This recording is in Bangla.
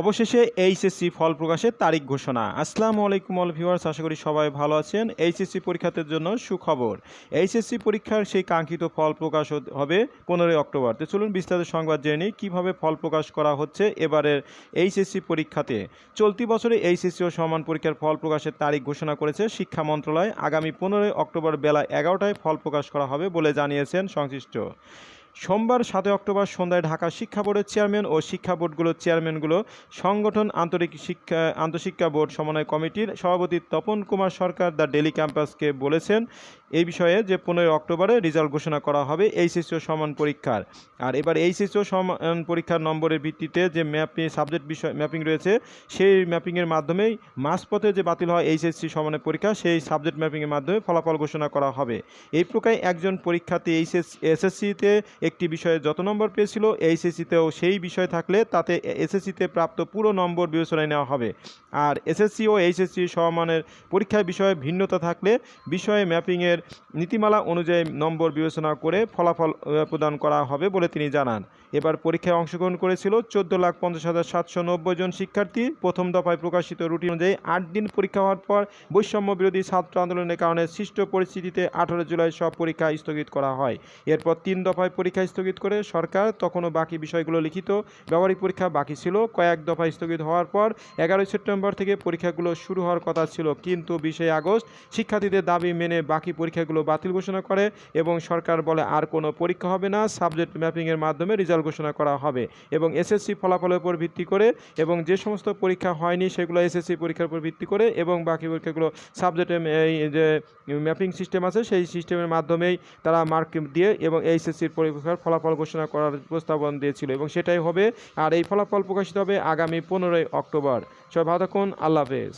অবশেষে এইচএসসি ফল প্রকাশের তারিখ ঘোষণা। আসসালামু আলাইকুম অল ভিউয়ার্স, আশা করি সবাই ভালো আছেন। এইচএসসি পরীক্ষার্থীর জন্য সুখবর। এইচএসসি পরীক্ষার সেই কাঙ্ক্ষিত ফল প্রকাশ হবে পনেরোই অক্টোবর। তো চলুন বিস্তারিত সংবাদ জেনে নিই, কীভাবে ফল প্রকাশ করা হচ্ছে এবারের এইচএসসি পরীক্ষাতে? চলতি বছরে এইচএসসি ও সমান পরীক্ষার ফল প্রকাশের তারিখ ঘোষণা করেছে শিক্ষা মন্ত্রণালয়। আগামী পনেরোই অক্টোবর বেলা এগারোটায় ফল প্রকাশ করা হবে বলে জানিয়েছেন সংশ্লিষ্ট। সোমবার সাতই অক্টোবর সন্ধ্যায় ঢাকা শিক্ষা বোর্ডের চেয়ারম্যান ও শিক্ষা বোর্ডগুলোর চেয়ারম্যানগুলো সংগঠন আন্তরিক শিক্ষা, আন্তঃশিক্ষা বোর্ড সমন্বয় কমিটির সভাপতি তপন কুমার সরকার দ্য ডেলি ক্যাম্পাসকে বলেছেন এই বিষয়ে যে পনেরোই অক্টোবরে রেজাল্ট ঘোষণা করা হবে এইচএসসি ও সমান পরীক্ষার। আর এবার এইচএসসি ও সমান পরীক্ষার নম্বরের ভিত্তিতে যে ম্যাপিং, সাবজেক্ট বিষয়, ম্যাপিং রয়েছে, সেই ম্যাপিংয়ের মাধ্যমেই মাঝপথে যে বাতিল হয় এইচএসসি সমানের পরীক্ষা, সেই সাবজেক্ট ম্যাপিংয়ের মাধ্যমে ফলাফল ঘোষণা করা হবে। এই প্রকার একজন পরীক্ষার্থী এইচএস, এসএসসিতে একটি বিষয়ে যত নম্বর পেয়েছিল, এইচএসসিতেও সেই বিষয় থাকলে তাতে এসএসসিতে প্রাপ্ত পুরো নম্বর বিবেচনায় নেওয়া হবে। আর এসএসসি ও এইচএসসি সমানের পরীক্ষার বিষয়ে ভিন্নতা থাকলে বিষয়ে ম্যাপিংয়ের নীতিমালা অনুযায়ী নম্বর বিবেচনা করে ফলাফল প্রদান করা হবে বলে তিনি জানান। এবার পরীক্ষায় অংশগ্রহণ করেছিল চোদ্দ লাখ পঞ্চাশ হাজার সাতশো নব্বই জন শিক্ষার্থী। প্রথম দফায় প্রকাশিত রুটিন অনুযায়ী আট দিন পরীক্ষা হওয়ার পর বৈষম্য বিরোধী ছাত্র আন্দোলনের কারণে সৃষ্ট পরিস্থিতিতে আঠারো জুলাই সব পরীক্ষা স্থগিত করা হয়। এরপর তিন দফায় পরীক্ষা স্থগিত করে সরকার তখনও বাকি বিষয়গুলো লিখিত। ব্যবহারিক পরীক্ষা বাকি ছিল। কয়েক দফায় স্থগিত হওয়ার পর এগারোই সেপ্টেম্বর থেকে পরীক্ষাগুলো শুরু হওয়ার কথা ছিল। কিন্তু বিশে আগস্ট শিক্ষার্থীদের দাবি মেনে বাকি পরীক্ষাগুলো বাতিল ঘোষণা করে এবং সরকার বলে আর কোনো পরীক্ষা হবে না, সাবজেক্ট ম্যাপিংয়ের মাধ্যমে রেজাল্ট ঘোষণা করা হবে। এবং এসএসসি ফলাফলের উপর ভিত্তি করে এবং যে সমস্ত পরীক্ষা হয়নি সেগুলো এসএসসি পরীক্ষার উপর ভিত্তি করে এবং বাকি পরীক্ষাগুলো সাবজেক্টে এই যে ম্যাপিং সিস্টেম আছে সেই সিস্টেমের মাধ্যমেই তারা মার্ক দিয়ে এবং এইচএসসির পরীক্ষার ফলাফল ঘোষণা করার প্রস্তাবন দিয়েছিল এবং সেটাই হবে। আর এই ফলাফল প্রকাশিত হবে আগামী পনেরোই অক্টোবর। সবাই ভালো থাকুন, আল্লাহ হাফেজ।